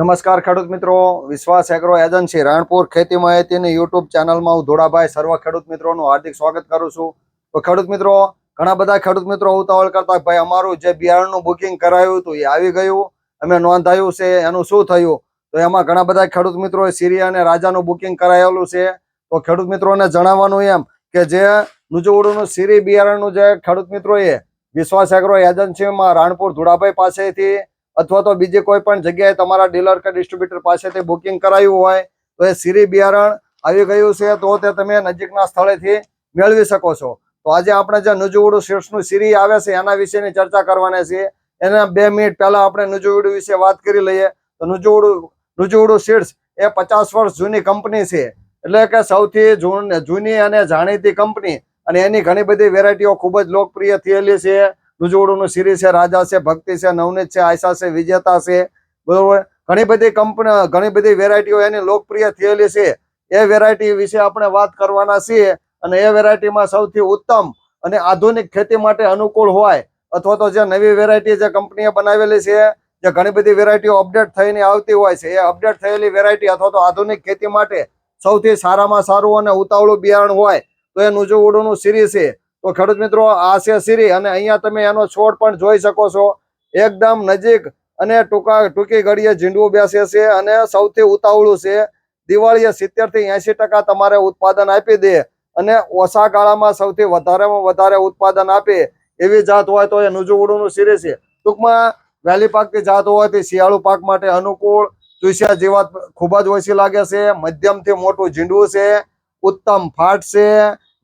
નમસ્કાર ખેડૂત મિત્રો. વિશ્વાસ એગ્રો એજન્સી રાણપુર ખેતી માહિતીની યુટ્યુબ ચેનલમાં હું ધોળાભાઈ સર્વ ખેડૂત મિત્રોનું હાર્દિક સ્વાગત કરું છું. તો ખેડૂત મિત્રો, ઘણા બધા ખેડૂત મિત્રો ઉતાવળ કરતા ભાઈ અમારું જે બિયારણનું બુકિંગ કરાયું હતું એ આવી ગયું. અમે નોંધાયું છે, એનું શું થયું? તો એમાં ઘણા બધા ખેડૂત મિત્રોએ સિરિયા અને રાજાનું બુકિંગ કરાયેલું છે. તો ખેડૂત મિત્રોને જણાવવાનું એમ કે જે નુજુવડુનું સિરી બિયારણનું જે ખેડૂત મિત્રોએ વિશ્વાસ એગ્રો એજન્સીમાં રાણપુર ધોળાભાઈ પાસેથી અથવા તો બીજી કોઈ પણ જગ્યાએ તમારા ડીલર કે ડિસ્ટ્રીબ્યુટર પાસેથી બુકિંગ કરાયું હોય, તો એ સીરી બિયારણ આવી ગયું છે, તો તે તમે નજીકના સ્થળેથી મેળવી શકો છો. તો આજે આપણે જે નુજુવડું શીર્ષનું સિરી આવે છે, એના વિશેની ચર્ચા કરવાના છે એના બે મિનિટ પહેલા આપણે નુજુવડું વિશે વાત કરી લઈએ. તો નુજુવડું નુજુવડું શીર્ષ એ પચાસ વર્ષ જૂની કંપની છે. એટલે કે સૌથી જૂની અને જાણીતી કંપની. અને એની ઘણી બધી વેરાયટીઓ ખૂબ જ લોકપ્રિય થયેલી છે. નુજુવડુનું સિરી છે, રાજા છે, ભક્તિ છે, નવનીત છે આયસા છે, વિજેતા છે, બરોબર? ઘણી બધી કંપની, ઘણી બધી વેરાયટીઓ એની લોકપ્રિય થયેલી છે. એ વેરાયટી વિશે આપણે વાત કરવાના છીએ અને એ વેરાયટીમાં સૌથી ઉત્તમ અને આધુનિક ખેતી માટે અનુકૂળ હોય અથવા તો જે નવી વેરાયટી જે કંપનીએ બનાવેલી છે, જે ઘણી બધી વેરાયટીઓ અપડેટ થઈને આવતી હોય છે, એ અપડેટ થયેલી વેરાયટી અથવા તો આધુનિક ખેતી માટે સૌથી સારામાં સારું અને ઉતાવળું બિયારણ હોય તો એ નુજુવડુનું સિરી છે. તો ખેડૂત મિત્રો, આ છે અને અહીંયા તમે એનો છોડ પણ જોઈ શકો છો. એકદમ નજીક અને ટૂંકા, ટૂંકી ઘડીએ ઝીંડવું બેસે છે અને સૌથી ઉતાવળું છે, દિવાળીએ સિત્તેરથી એસી ટકા તમારે ઉત્પાદન આપી દે અને ઓછા ગાળામાં સૌથી વધારેમાં વધારે ઉત્પાદન આપે એવી જાત હોય તો એ નુજુવડુનું સિરી છે. ટૂંકમાં, વહેલી પાકતી જાત હોવાથી શિયાળુ પાક માટે અનુકૂળ, ચૂસ્યા જીવાત ખૂબ જ ઓછી લાગે છે, મધ્યમથી મોટું ઝીંડવું છે, ઉત્તમ ફાટ છે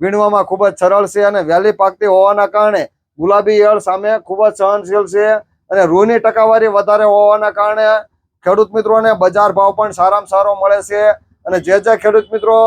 વીણવામાં ખૂબ જ સરળ છે અને વહેલી પાકતી હોવાના કારણે ગુલાબી ઈયળ સામે ખૂબ જ સહનશીલ છે અને રૂની ટકાવારી વધારે હોવાના કારણે ખેડૂત મિત્રોને બજાર ભાવ પણ સારામાં સારો મળે છે અને જે જે ખેડૂત મિત્રો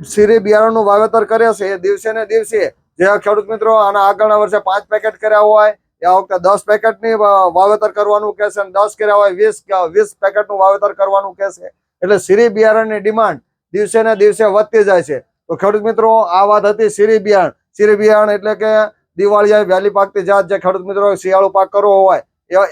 શીરી બિયારણનું વાવેતર કરે છે એ દિવસે ને દિવસે જે ખેડૂત મિત્રો આના આગળના વર્ષે પાંચ પેકેટ કર્યા હોય, એ આ વખતે દસ પેકેટની વાવેતર કરવાનું કહેશે અને દસ કર્યા હોય, વીસ વીસ પેકેટનું વાવેતર કરવાનું કહેશે એટલે શીરી બિયારણની ડિમાન્ડ દિવસે ને દિવસે વધતી જાય છે. તો ખેડૂત મિત્રો, આ વાત હતી શીરી બિયારણ શીરી બિયારણ એટલે કે દિવાળીએ વહેલી પાકતી જાત જે ખેડૂત મિત્રો શિયાળુ પાક કરવો હોય,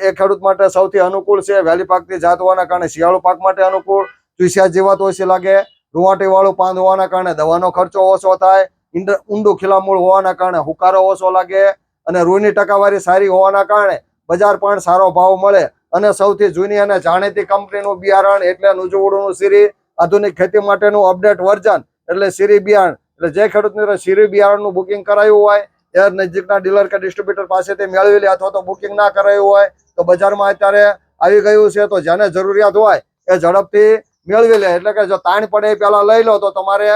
એ ખેડૂત માટે સૌથી અનુકૂળ છે. વહેલી પાકતી જાત હોવાના કારણે શિયાળુ પાક માટે અનુકૂળ. ચૂસ્યા જીવાત ઓછી લાગે. રૂવાટી વાળું પાંદ હોવાના કારણે દવાનો ખર્ચો ઓછો થાય. ઊંડું ખીલામૂળ હોવાના કારણે હુકારો ઓછો લાગે. અને રૂની ટકાવારી સારી હોવાના કારણે બજાર પણ સારો ભાવ મળે. અને સૌથી જૂની અને જાણીતી કંપનીનું બિયારણ એટલે નુજુવડુનું સિરી આધુનિક ખેતી માટેનું અપડેટ વર્ઝન. એટલે સિરી બિયારણ એટલે જે ખેડૂત મિત્રો સિરી બિયારણનું બુકિંગ કરાયું હોય એ નજીકના ડીલર કે ડિસ્ટ્રીબ્યુટર પાસેથી મેળવી લે અથવા તો બુકિંગ ના કરાયું હોય, તો બજારમાં અત્યારે આવી ગયું છે, તો જેને જરૂરિયાત હોય એ ઝડપથી મેળવી લે. એટલે કે જો તાણ પડે એ પહેલા લઈ લો, તો તમારે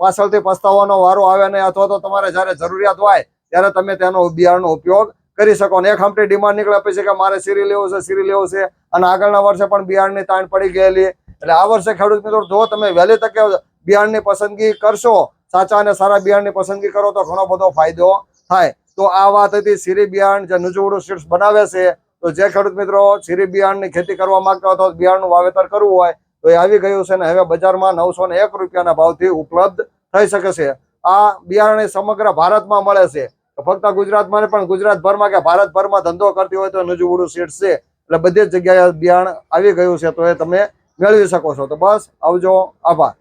પાછળથી પસ્તાવાનો વારો આવે નહીં, અથવા તો તમારે જ્યારે જરૂરિયાત હોય, ત્યારે તમે તેનો બિયારણનો ઉપયોગ કરી શકો. અને એક હમટી ડિમાન્ડ નીકળે પછી કે મારે સિરી લેવું છે સિરી લેવું છે, અને આગળના વર્ષે પણ બિયારણની તાણ પડી ગયેલી. એટલે આ વર્ષે ખેડૂત મિત્રો જો તમે વહેલી તકે બિયારણની પસંદગી કરશો, સાચા અને સારા બિયારણની પસંદગી કરો તો ઘણો બધો ફાયદો થાય. તો આ વાત હતી શીરી બિયારણ જે નુજુવડું સીડ્સ બનાવે છે. તો જે ખેડૂત મિત્રો શીરી બિયારણની ખેતી કરવા માંગતા હોય તો બિયારણનું વાવેતર કરવું હોય, તો એ આવી ગયું છે ને હવે બજારમાં નવસો ને એક રૂપિયાના ભાવથી ઉપલબ્ધ થઈ શકે છે. આ બિયારણ સમગ્ર ભારતમાં મળે છે. ફક્ત ગુજરાતમાં પણ ગુજરાતભરમાં કે ભારતભરમાં ધંધો કરતી હોય તો નુજુવડું સીડ્સ છે. એટલે બધી જ જગ્યાએ બિયારણ આવી ગયું છે, તો એ તમે મેળવી શકો છો. તો બસ, આવજો, આભાર.